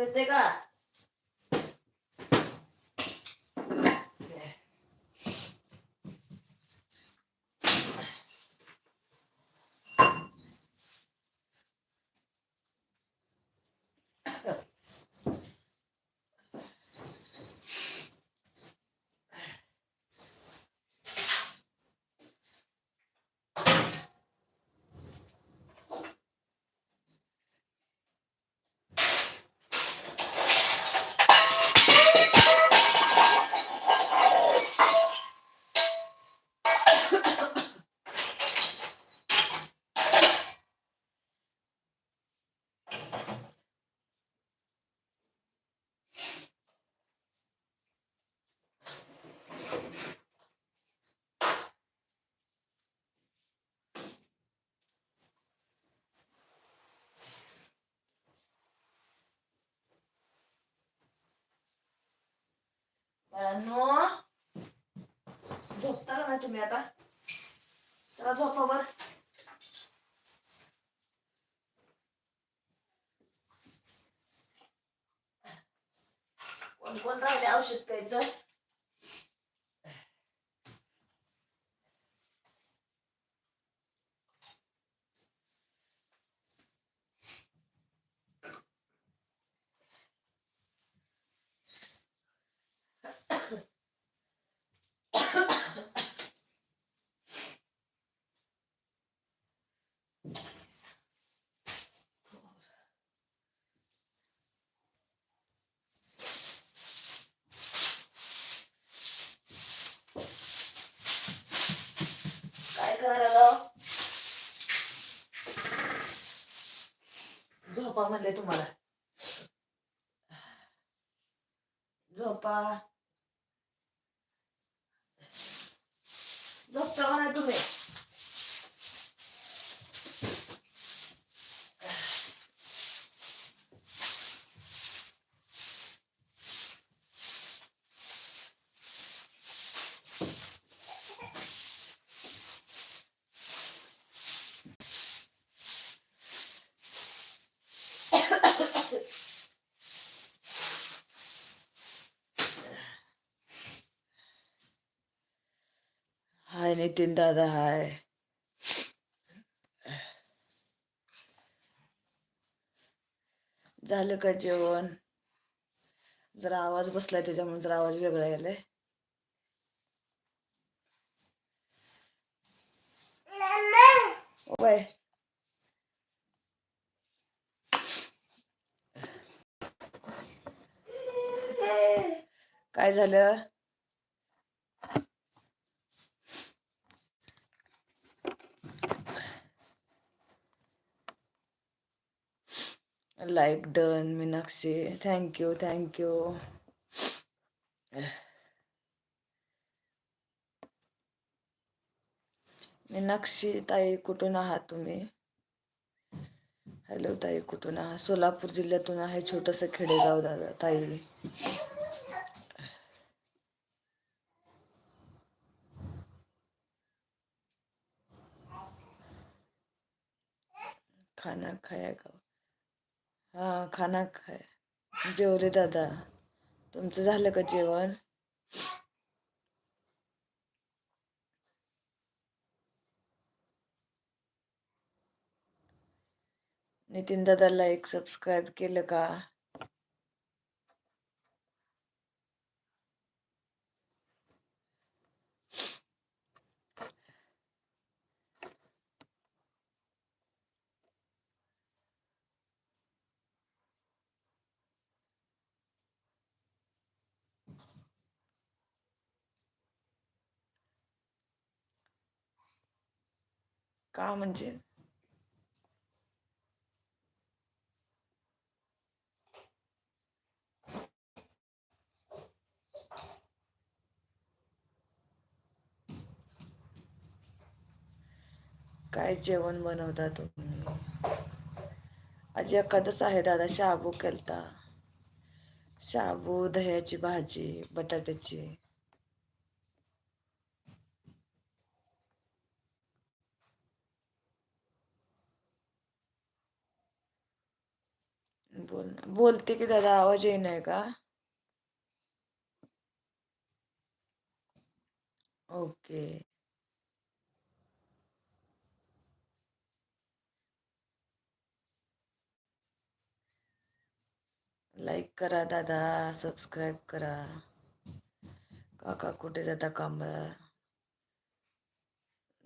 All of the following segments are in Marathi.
ऐकू येते का बाळांनो झोपता का नाही तुम्ही आता चला झोपा बर कोण कोण राहिले औषध प्यायचं काय करायला लाव झोपा म्हणले तुम्हाला. झोपा झोपता का नाही तुम्ही हाय नितीन दादा हाय. झालं का जेवण? जरा आवाज बसलाय त्याच्यामुळे जरा आवाज वेगळा गेलाय वय काय झालं? Like done Meenakshi thank you thank you Meenakshi ताई कुठून आहात तुम्ही? हॅलो ताई कुठून आहात? सोलापूर जिल्ह्यातून आहे छोटस खेडेगाव दादा ताई. खाना खाया गाव. हां खाना खाय जेवले दादा. तुमचं झालं का जेवण? नितीन दादाला एक सबस्क्राईब केलं का? का म्हणजे? काय जेवण बनवता तुम्ही? आज एखादच आहे दादा शाबू केलता. शाबू दह्याची भाजी बटाट्याची. बोलते की, दादा, आवाज़ नाही का ओके। लाईक करा, दादा सबस्क्राईब करा। काका कुठे जाता कामाला?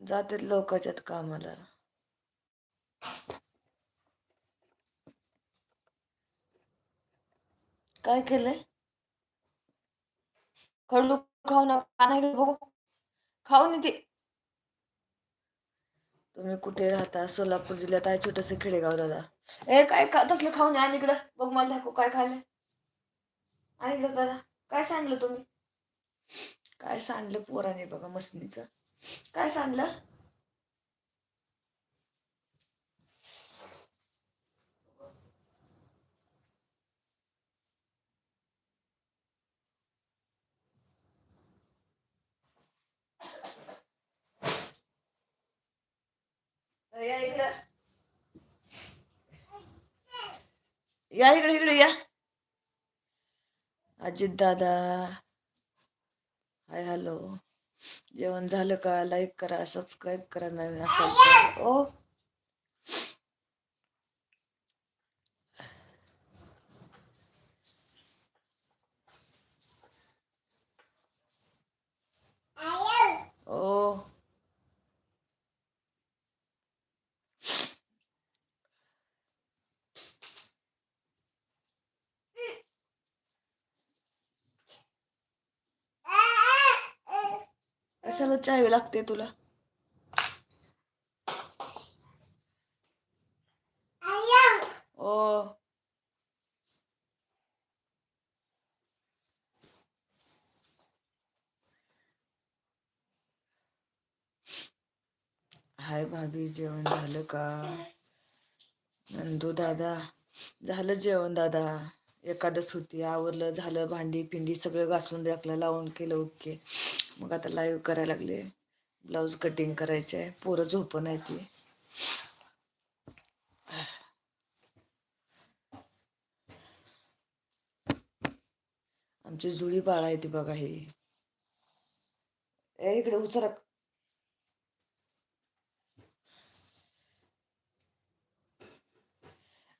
जातात लोकांच्यात कामाला। काय केलंय? खडू खाऊ नका नाही बघू. खाऊ ते तुम्ही कुठे राहता? सोलापूर जिल्ह्यात आहे छोटस खेडेगाव दादा. ए काय खा तसलं खाऊन आणि इकडं. बघ मला दाखव काय खायला आणि इकडं दादा काय सांगलं तुम्ही? काय सांगलं पोराने बघा मसनीचं काय सांगलं या इकडं. या इकडे इकडे या. अजित दादा. Hi hello. जेवण झालं का? लाईक करा सबस्क्राईब करा नवीन असाल ओ. ओ. चावी लागते तुला. ओ. हाय भाभी जेवण झालं का? नंदू दादा झालं जेवण दादा. एकादस होती आवरलं झालं भांडी पिंडी सगळं घासून रेकलं लावून केलं ओके मग आता लाईव्ह करायला लागले ब्लाऊज कटिंग करायचे आहे पोरं झोपण आहे ती. आमची जुळी बाळा आहे ती बघा ही. इकडे उचरा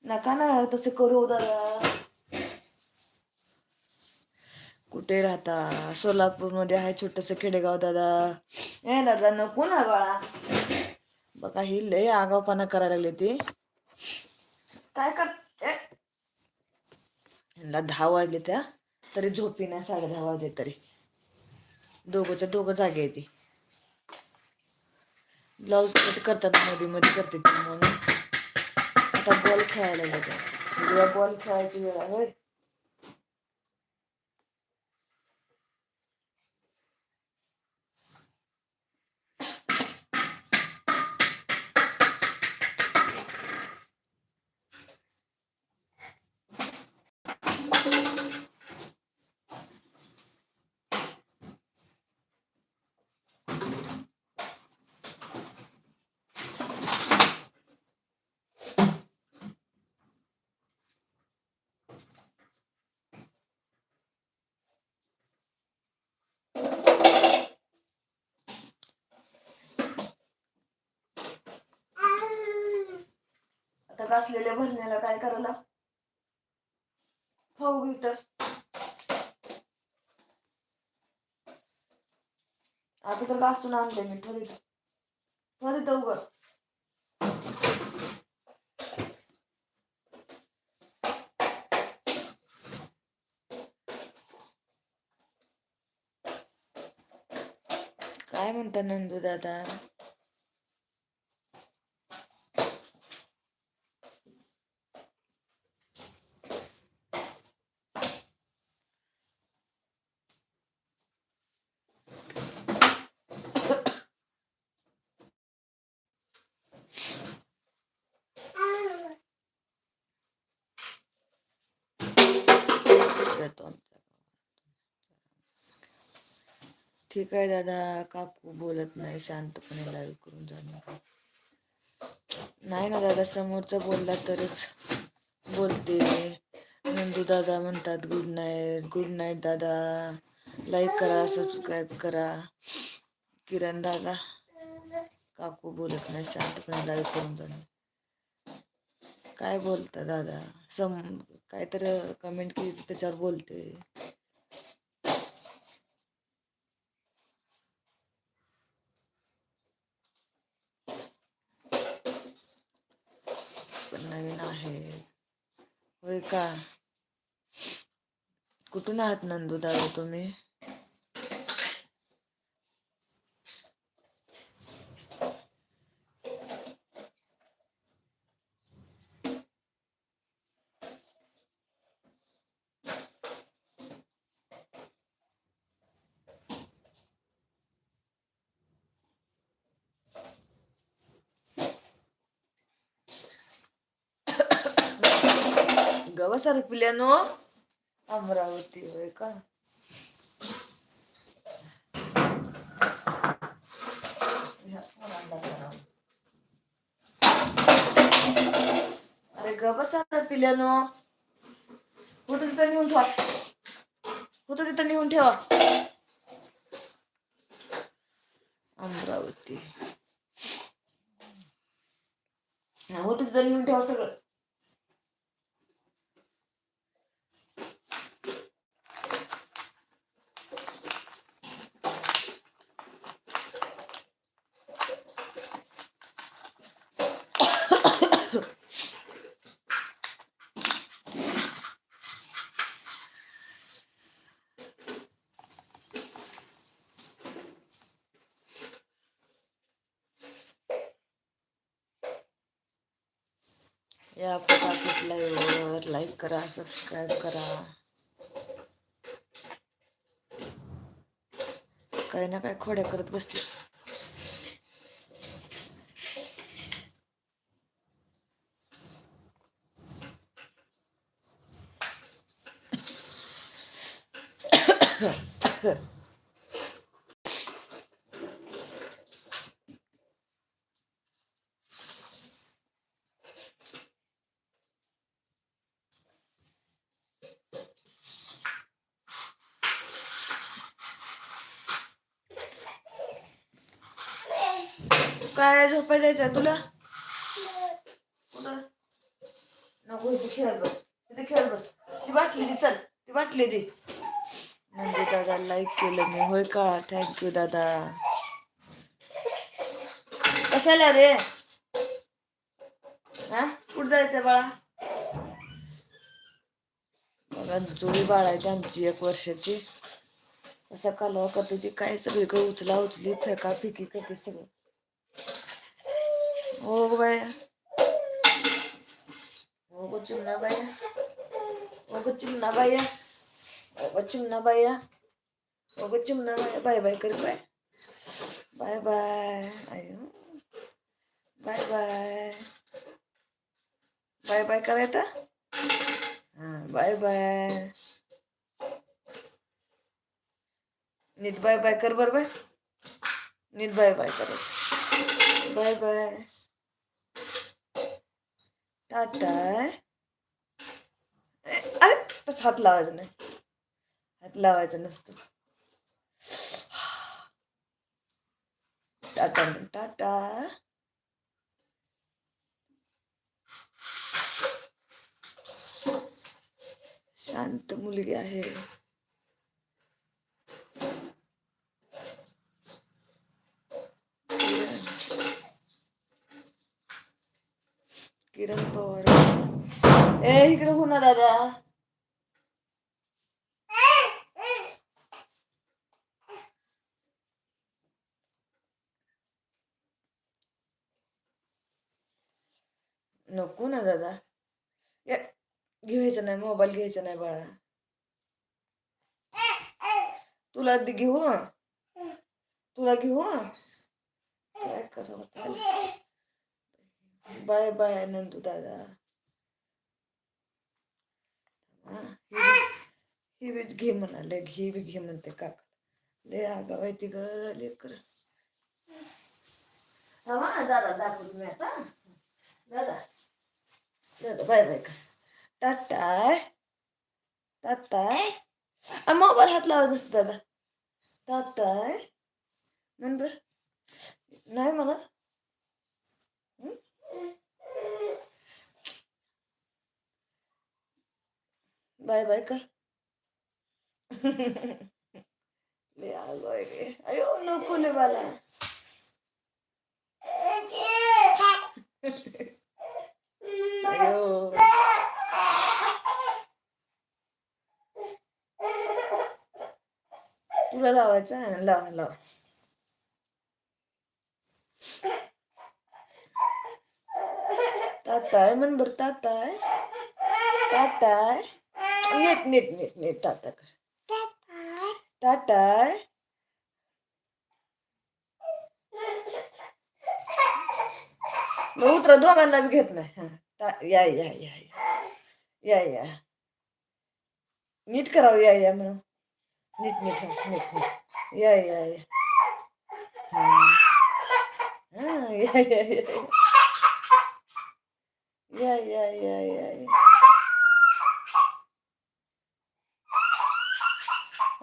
नका ना तसे करू दादा कुठे राहता? सोलापूरमध्ये आहे छोटस खेडेगाव दादा. ए दादा नको ना बाळा. बघा ही लय आगावपणा करायला लागली ती. काय कर ह्यांना दहा वाजले त्या तरी झोपी नाही साडे दहा वाजले तरी. दोघंच्या दोघं जागे आहे ती. ब्लाऊज कट करतात मध्ये मध्ये करते ती म्हणून. आता बॉल खेळायला लागले बॉल खेळायची वेळ आहे. असलेल्या भरण्याला काय करायला? हो तर आता तर घासून आणते मी ठरी ठरी तर उघड काय म्हणता नंदू दादा येतो आमच्या ठीक आहे दादा. काकू बोलत नाही शांतपणे लाईव्ह करून जाणार नाही ना दादा समोरचा बोलला तरच बोलते. नंदू दादा म्हणतात गुड नाईट गुड नाईट दादा. लाईक करा सबस्क्राईब करा. किरण दादा काकू बोलत नाही शांतपणे लाईव्ह करून जाणे काय बोलता दादा? सम काहीतरी कमेंट केली त्याच्यावर बोलते. पण नवीन आहे. होय का? कुठून आहात नंदू दादा तुम्ही? गवसार अमरावती होय का? अरे गवसार पिल्यानो. कुठं तिथं नेऊन ठेवा. कुठं तिथं नेऊन ठेवा. अमरावती. हा तिथं नेऊन ठेवा सगळं या फटाफट लाईव्हवर लाईक करा सबस्क्राईब करा काही ना काय खोड्या करत बसते काय झोपाय जायचं तुला कुठं नको इथे खेळत बस इथे खेळत बस ती बाटली दे चल ती बाटली दे म्हणजे दादा लाईक केलं मी. होय का? थँक्यू दादा. कशाला रे? हा? कुठं जायचं बाळा? बघा जुळी बाळ आहे आमची एक वर्षाची. असा कालवा करते ती काय सगळीकडे उचला उचली फेका फेकी करते सगळं. हो गो बाया हो गो चिमणा बाया हो गो चिमणा बाया हो गो चिमणा बाया हो गो चिमणा बाय बाय कर बाय बाय बाय आयो हो. Bye bye. बाय बाय करायचा हां बाय बाय. नीट बाय बाय कर बर बाय. नीट बाय बाय कर. Bye bye. टाटा. ए, अरे तस हात लावायचा नाही. हात लावायचा नसतो. टाटा. टाटा शांत मुलगी आहे. किरण पवार. ए इकडे हो ना दादा. नको ना दादा? या घ्यायचं नाही मोबाईल घ्यायचा नाही बाळा. तुला घेऊ तुला घेऊ काय करावं बाय बाय नंदू दादा. ही वीज बीच घे म्हणाले ही बी घे म्हणते काका. ले आगा माहिती ती ग लेकर हा दादा दाखवू तुम्ही आता. दादा. दादा बाय बाय कर ताताय ताताय मोबाईल हात लावत असत दादा ताताय म्हण बर नाही म्हणत? बाय बाय कर अयो नको ले बाला तुला लावायचं आहे लाव लाव. ताताय म्हण बर ताताय. ताताय. नीट नीट नीट नीट ताता कर. ताताय. मग उतरा दोघांना घेत नाही. हा. या या या या या. या नीट करावं या या म्हणून. नीट नीट नीट नीट या या या. हा. या या या या. या या या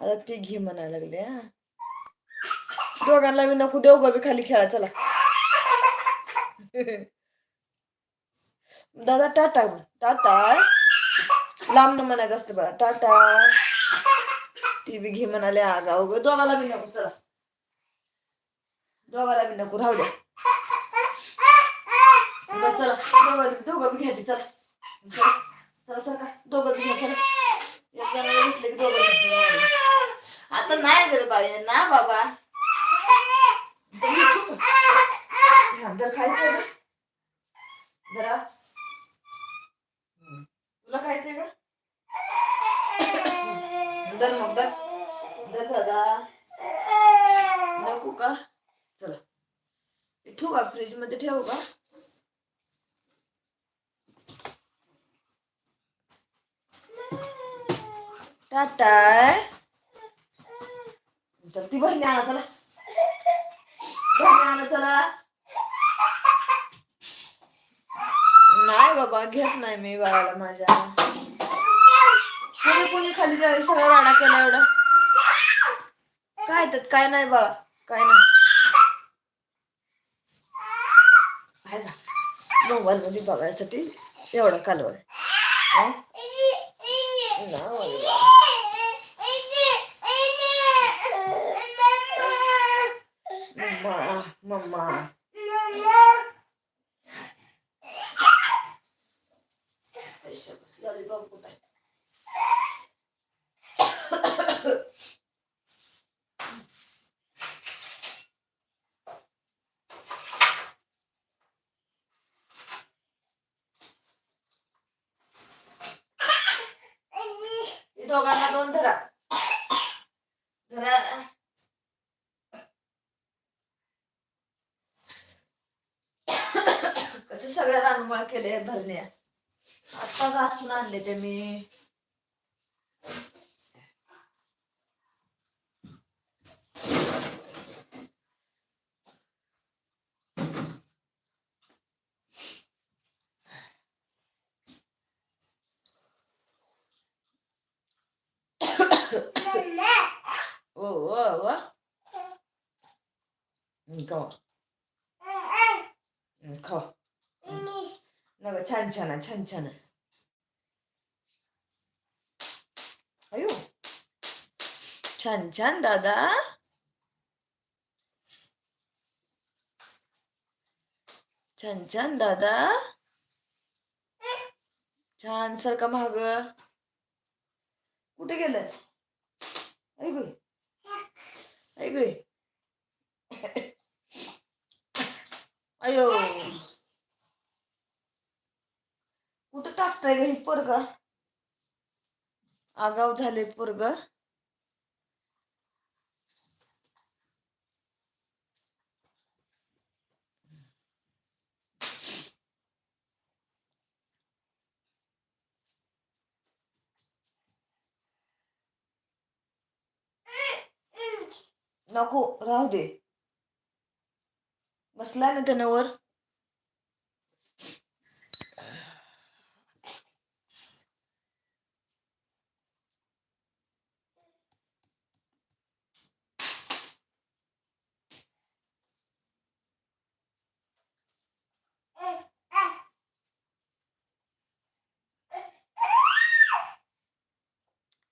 आता ती घे म्हणायला लागले हा. दोघांना मी नको देऊ बी खाली खेळा चला. दादा टाटा टाटा. लांब न म्हणायचं असतं बघा. टाटा. ती बी घे म्हणाले आज अवघड. दोघाला बी नको. चला. दोघाला बी नको. राहू द्या. चला. दोघं दोघं बी घ्या ती, चला. चला. चला दोघं बी घ्या. चला. एक जणाला घेतलं की दोघं आता नाही गर बाई. ना बाबा. दे तू. जरा. तुला खायचंय का? दर मग दर दर दादा. नको का? चला. ठेवू का फ्रीजमध्ये ठेवू का? टाटा. तर ती भरणी आणा चला. भरणी आणा चला. नाही बाबा घेत नाही मी बाळाला माझ्या. कोणी कोणी खाली त्या सगळा राडा केला एवढा. काय त्यात? काय नाही बाळा काय नाही. आहे ना? मोबाईल मध्ये बघायसाठी एवढा कालवड मम्मा मम्मा. ಕೆಲ ಬರಲಿ ಅಪ್ಪಗ ಸುನಲ್ಲಿದೆ ಮೀ ಓ ಓ ಓ ಹ್ಞೂ ಕವ ಹ್ಞೂ ಕವ 나가 찬찬아 찬찬아 아유. 찬찬 다다. 찬찬 다다. 찬설 까마하고. कुठे गेलं ऐकू ऐकू ही पोरग. आगाव झाले पोरग. नको राहू दे. बसलाय ना त्यानं वर.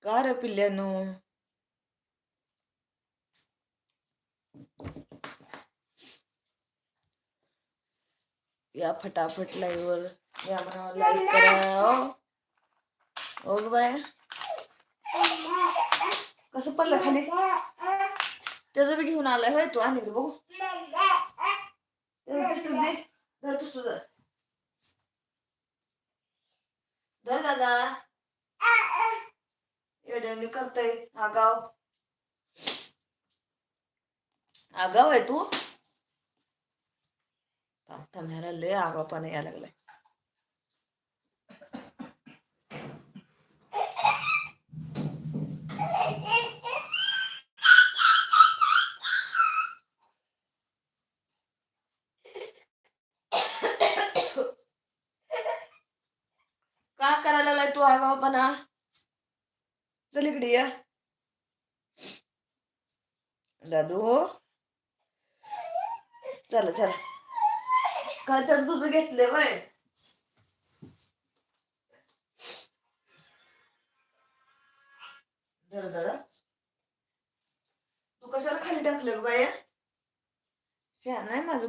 का रे पिल्ल्यानो. या फटाफट लाईव्हवर या म्हणा लाईक करा. हो ओ ग बाय. कसं पडलं खाली? त्याचं बी घेऊन आलाय होय तू आणि बघू. धर तूच धर दादा. येड्याने करतय. आगाव. आगाव आहे तू? थांबण्याला लय आगावपणा यायला लागलाय.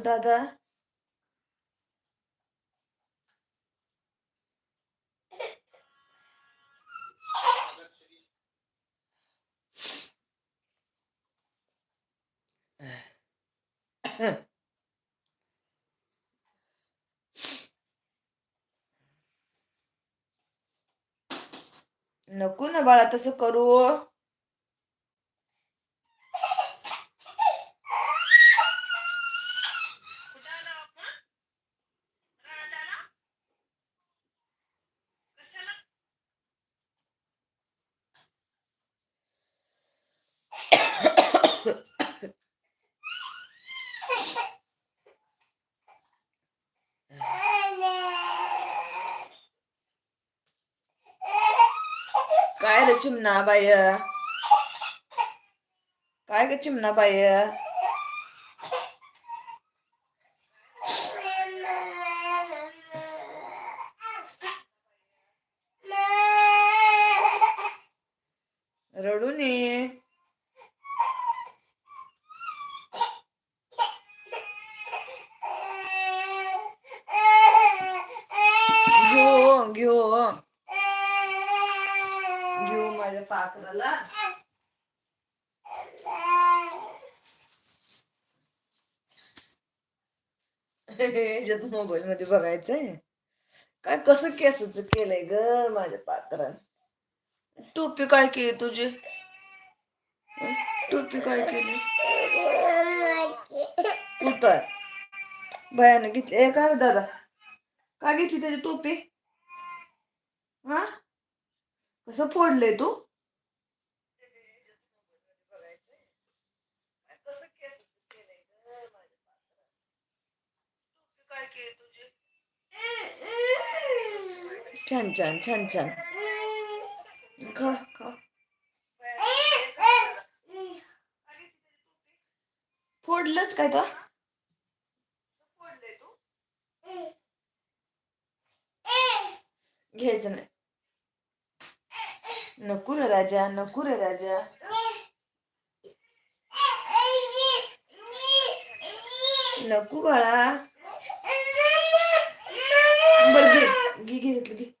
छान आहे माझा दादा नको ना बाळा तसं करू काय रे बाय काय ग चिमणा बाय रडू नये घेऊ घेऊ घेऊ माझ्या पाखराला मोबाईल मध्ये बघायचंय. काय कसं केसच केलंय ग माझ्या पात्राने? टोपी काय केली तुझी? टोपी काय केली? कुठं? आहे भयानं घेतली. ए काय दादा? काय घेतली त्याची टोपी? हा? कसं फोडलंय तू? छान छान छान छान खा खा फोडलंच काय तो घ्यायचं नाही नको रे राजा नको रे राजा नको बाळा बरं घे घे घेतलं घे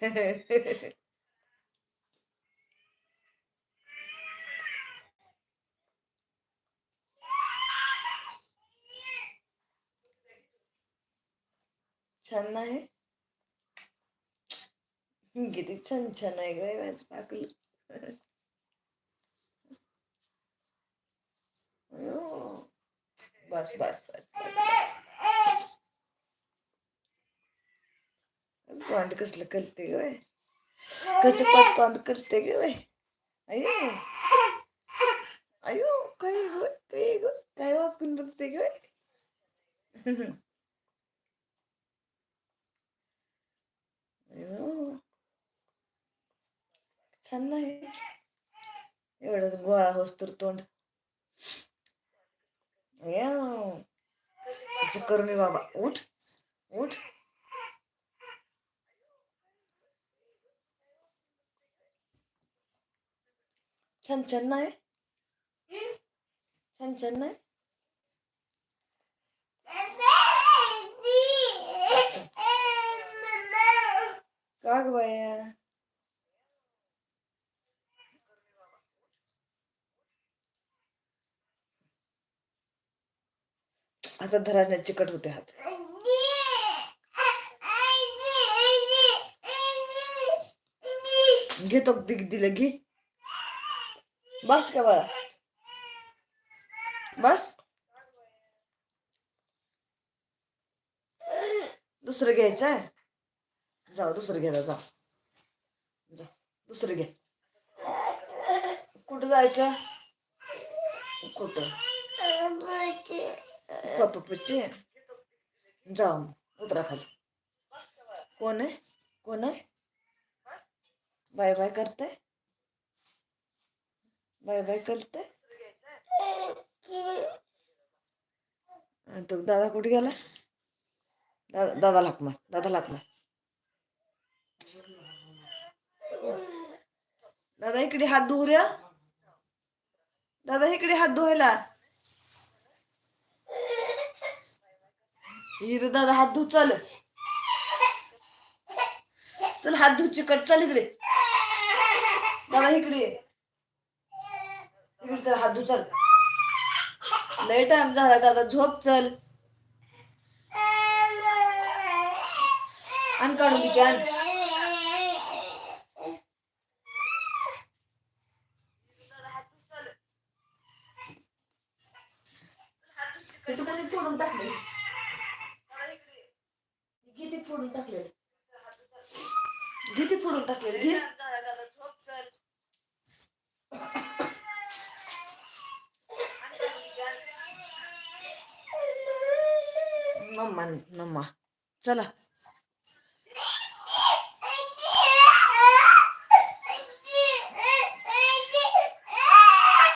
छान नाही किती छान छान आहे ग वाज पाकलं बस बस बस बस. तोंड कसलं करते ग बाई? कसं पाच तोंड करते ग बाई? अयो अयो काय ग काय ग काय वाकून बघते ग अयो छान नाही. एवढंच गोळा होस तर तोंड. अयो असं करू नये बाबा. उठ. उठ. छान छान नाही छान छान नाही का ग बाया आता धराने चिकट होते हात. घेतो दिग दिलं घे. बस का बाळा? बस? दुसरं घ्यायचं आहे? जाऊ दुसरं घ्यायला जाऊ. जा दुसरं घे कुठं जायचं? कुठं? पप्पाची जाऊ मग, उतरा खाली. कोण आहे? कोण आहे? बाय बाय करते बाय बाय करते. तो दादा कुठे गेला? दादा दादा लाकमा दादा लाकमा दादा इकडे हात धुऊ रे. दादा इकडे हात धुवायला. हिर दादा हात धु चल. चल हात धु चिकट चल इकडे. दादा इकडे इकडे चल हात चल लय टाइम झाला दादा झोप चल. आण काढून दे की आण. तू कोणी फोडून टाकले. किती फोडून टाकले. किती फोडून टाकले घे. मम्मा मम्मा चला.